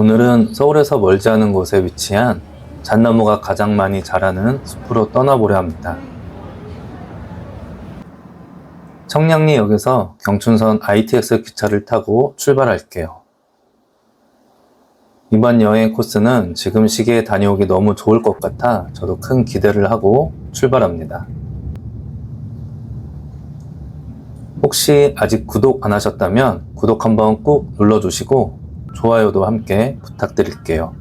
오늘은 서울에서 멀지 않은 곳에 위치한 잣나무가 가장 많이 자라는 숲으로 떠나보려 합니다. 청량리역에서 경춘선 ITX 기차를 타고 출발할게요. 이번 여행 코스는 지금 시기에 다녀오기 너무 좋을 것 같아 저도 큰 기대를 하고 출발합니다. 혹시 아직 구독 안 하셨다면 구독 한번 꾹 눌러주시고 좋아요도 함께 부탁드릴게요.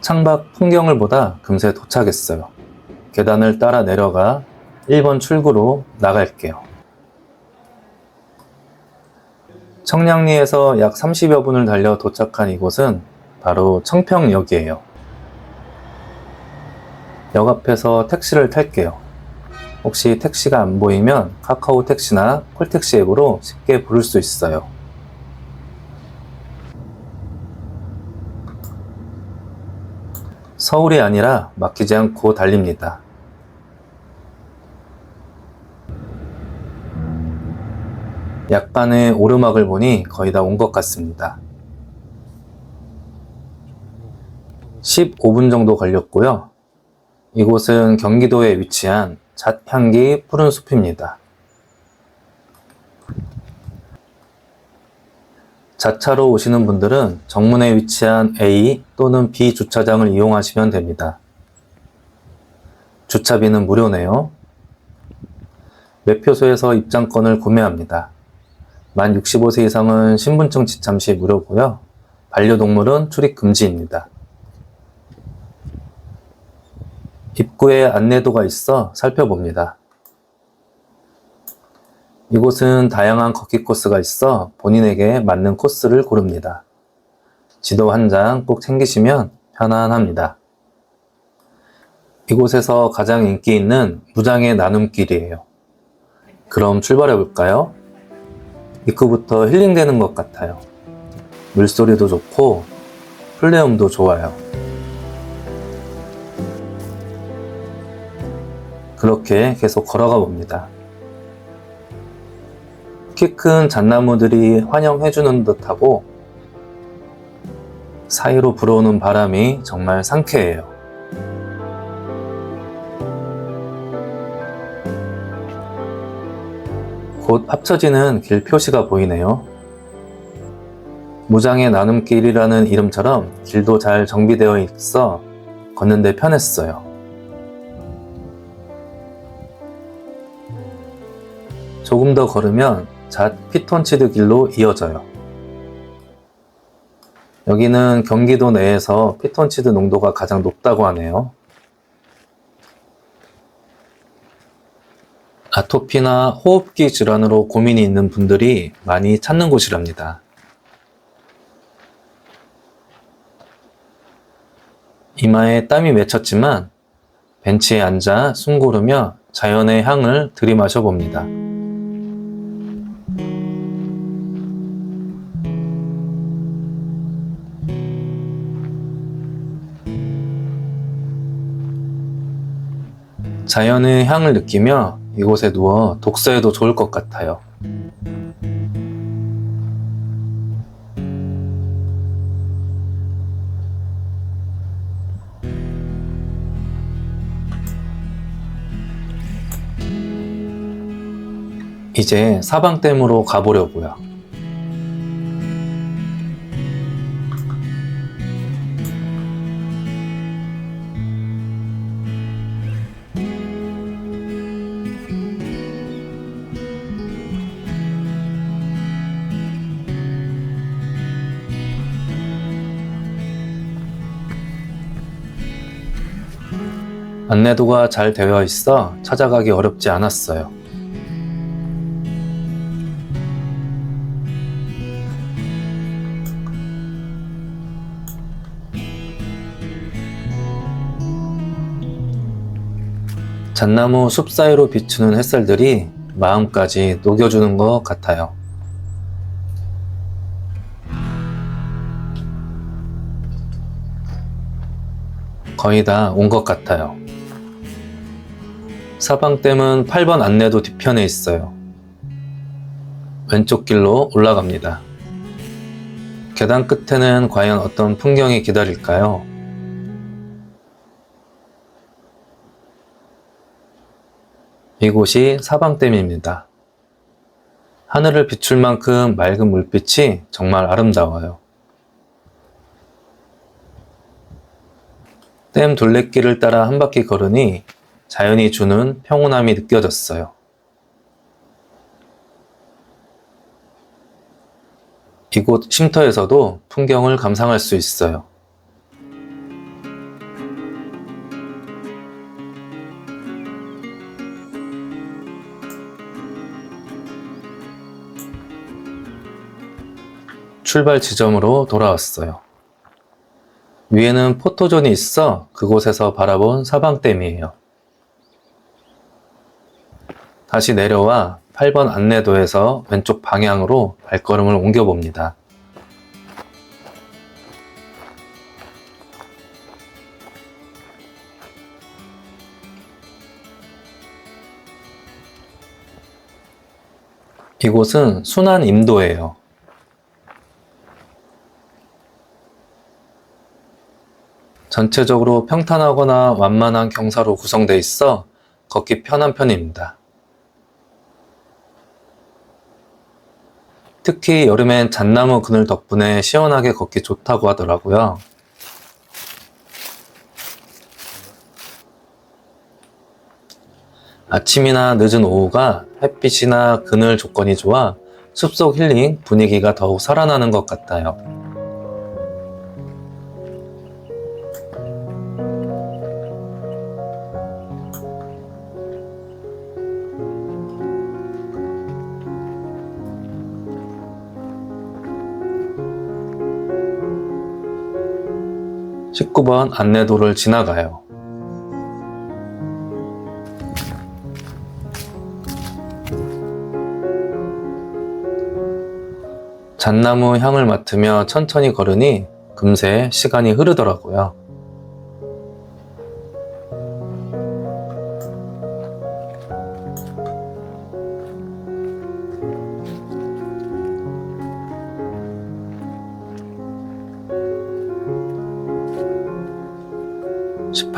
창밖 풍경을 보다 금세 도착했어요. 계단을 따라 내려가 1번 출구로 나갈게요. 청량리에서 약 30여 분을 달려 도착한 이곳은 바로 청평역이에요. 역 앞에서 택시를 탈게요. 혹시 택시가 안 보이면 카카오 택시나 콜택시 앱으로 쉽게 부를 수 있어요. 서울이 아니라 막히지 않고 달립니다. 약간의 오르막을 보니 거의 다 온 것 같습니다. 15분 정도 걸렸고요. 이곳은 경기도에 위치한 잣향기 푸른 숲입니다. 자차로 오시는 분들은 정문에 위치한 A 또는 B 주차장을 이용하시면 됩니다. 주차비는 무료네요. 매표소에서 입장권을 구매합니다. 만 65세 이상은 신분증 지참 시 무료고요. 반려동물은 출입 금지입니다. 입구에 안내도가 있어 살펴봅니다. 이곳은 다양한 걷기 코스가 있어 본인에게 맞는 코스를 고릅니다. 지도 한 장 꼭 챙기시면 편안합니다. 이곳에서 가장 인기 있는 무장의 나눔길이에요. 그럼 출발해 볼까요? 입구부터 힐링되는 것 같아요. 물소리도 좋고 플레음도 좋아요. 그렇게 계속 걸어가 봅니다. 키 큰 잣나무들이 환영해주는 듯하고 사이로 불어오는 바람이 정말 상쾌해요. 곧 합쳐지는 길 표시가 보이네요. 무장의 나눔길이라는 이름처럼 길도 잘 정비되어 있어 걷는데 편했어요. 조금 더 걸으면 잣 피톤치드 길로 이어져요. 여기는 경기도 내에서 피톤치드 농도가 가장 높다고 하네요. 아토피나 호흡기 질환으로 고민이 있는 분들이 많이 찾는 곳이랍니다. 이마에 땀이 맺혔지만 벤치에 앉아 숨 고르며 자연의 향을 들이마셔 봅니다. 자연의 향을 느끼며 이곳에 누워 독서해도 좋을 것 같아요. 이제 사방댐으로 가보려고요. 안내도가 잘 되어 있어 찾아가기 어렵지 않았어요. 잣나무 숲 사이로 비추는 햇살들이 마음까지 녹여주는 것 같아요. 거의 다 온 것 같아요. 사방댐은 8번 안내도 뒤편에 있어요. 왼쪽 길로 올라갑니다. 계단 끝에는 과연 어떤 풍경이 기다릴까요? 이곳이 사방댐입니다. 하늘을 비출 만큼 맑은 물빛이 정말 아름다워요. 댐 둘레길을 따라 한 바퀴 걸으니 자연이 주는 평온함이 느껴졌어요. 이곳 쉼터에서도 풍경을 감상할 수 있어요. 출발 지점으로 돌아왔어요. 위에는 포토존이 있어 그곳에서 바라본 사방댐이에요. 다시 내려와 8번 안내도에서 왼쪽 방향으로 발걸음을 옮겨봅니다. 이곳은 순안 임도예요. 전체적으로 평탄하거나 완만한 경사로 구성되어 있어 걷기 편한 편입니다. 특히 여름엔 잣나무 그늘 덕분에 시원하게 걷기 좋다고 하더라고요. 아침이나 늦은 오후가 햇빛이나 그늘 조건이 좋아 숲속 힐링 분위기가 더욱 살아나는 것 같아요. 십구 번 안내도를 지나가요. 잣나무 향을 맡으며 천천히 걸으니 금세 시간이 흐르더라고요.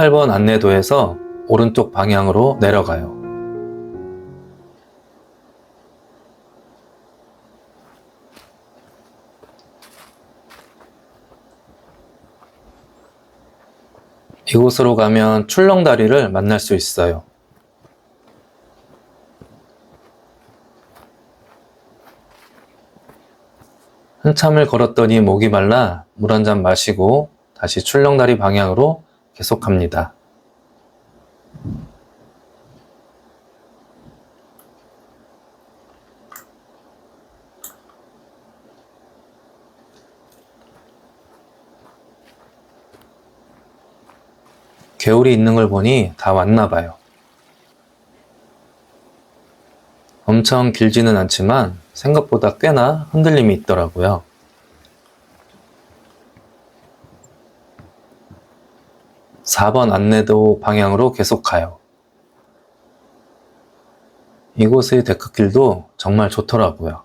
십팔 번 안내도에서 오른쪽 방향으로 내려가요. 이곳으로 가면 출렁다리를 만날 수 있어요. 한참을 걸었더니 목이 말라 물 한 잔 마시고 다시 출렁다리 방향으로 계속합니다. 개울이 있는 걸 보니 다 왔나 봐요. 엄청 길지는 않지만 생각보다 꽤나 흔들림이 있더라고요. 사번 안내도 방향으로 계속 가요. 이곳의 데크길도 정말 좋더라고요.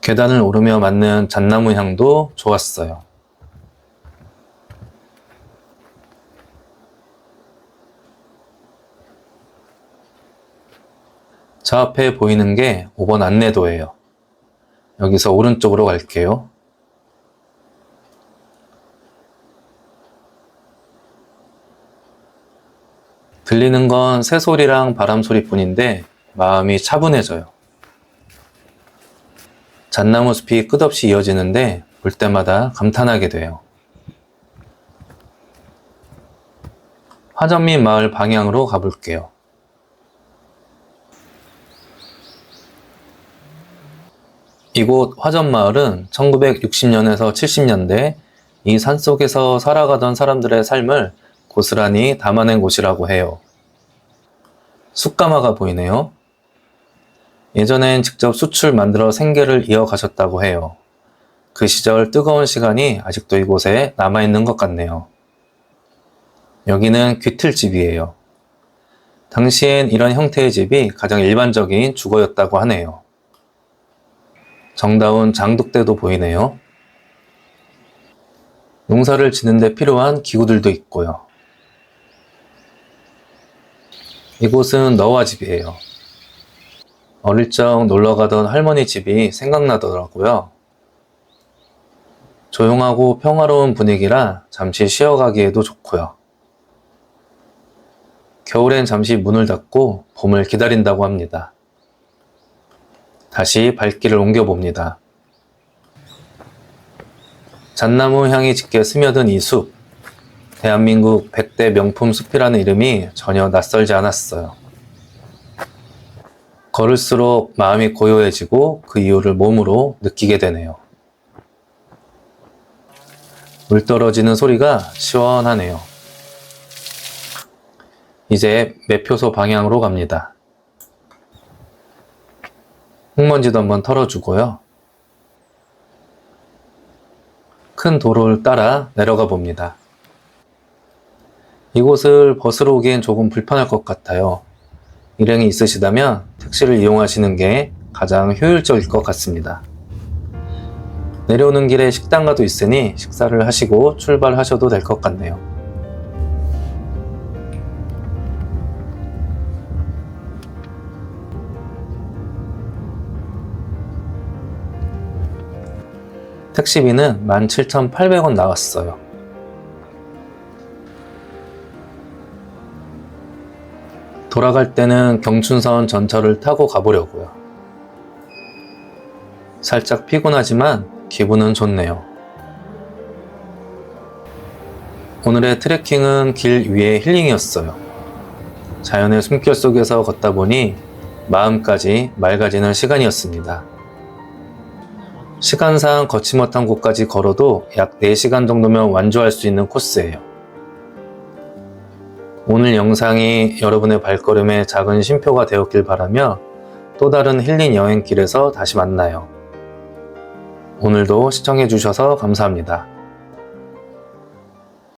계단을 오르며 맞는 잣나무 향도 좋았어요. 저 앞에 보이는 게 5번 안내도예요. 여기서 오른쪽으로 갈게요. 들리는 건 새소리랑 바람 소리 뿐인데 마음이 차분해져요. 잣나무 숲이 끝없이 이어지는데 볼 때마다 감탄하게 돼요. 화전민 마을 방향으로 가볼게요. 이곳 화전마을은 1960년에서 70년대 이 산속에서 살아가던 사람들의 삶을 고스란히 담아낸 곳이라고 해요. 숯가마가 보이네요. 예전엔 직접 숯을 만들어 생계를 이어가셨다고 해요. 그 시절 뜨거운 시간이 아직도 이곳에 남아있는 것 같네요. 여기는 귀틀집이에요. 당시엔 이런 형태의 집이 가장 일반적인 주거였다고 하네요. 정다운 장독대도 보이네요. 농사를 짓는데 필요한 기구들도 있고요. 이곳은 너와 집이에요. 어릴 적 놀러 가던 할머니 집이 생각나더라고요. 조용하고 평화로운 분위기라 잠시 쉬어가기에도 좋고요. 겨울엔 잠시 문을 닫고 봄을 기다린다고 합니다. 다시 발길을 옮겨봅니다. 잣나무 향이 짙게 스며든 이 숲. 대한민국 100대 명품 숲이라는 이름이 전혀 낯설지 않았어요. 걸을수록 마음이 고요해지고 그 이유를 몸으로 느끼게 되네요. 물 떨어지는 소리가 시원하네요. 이제 매표소 방향으로 갑니다. 흙먼지도 한번 털어주고요. 큰 도로를 따라 내려가 봅니다. 이곳을 버스로 오기엔 조금 불편할 것 같아요. 일행이 있으시다면 택시를 이용하시는 게 가장 효율적일 것 같습니다. 내려오는 길에 식당가도 있으니 식사를 하시고 출발하셔도 될 것 같네요. 택시비는 17,800원 나왔어요. 돌아갈 때는 경춘선 전철을 타고 가보려고요. 살짝 피곤하지만 기분은 좋네요. 오늘의 트레킹은 길 위의 힐링이었어요. 자연의 숨결 속에서 걷다 보니 마음까지 맑아지는 시간이었습니다. 시간상 거침못한 곳까지 걸어도 약 4시간 정도면 완주할 수 있는 코스예요. 오늘 영상이 여러분의 발걸음에 작은 쉼표가 되었길 바라며 또 다른 힐링 여행길에서 다시 만나요. 오늘도 시청해주셔서 감사합니다.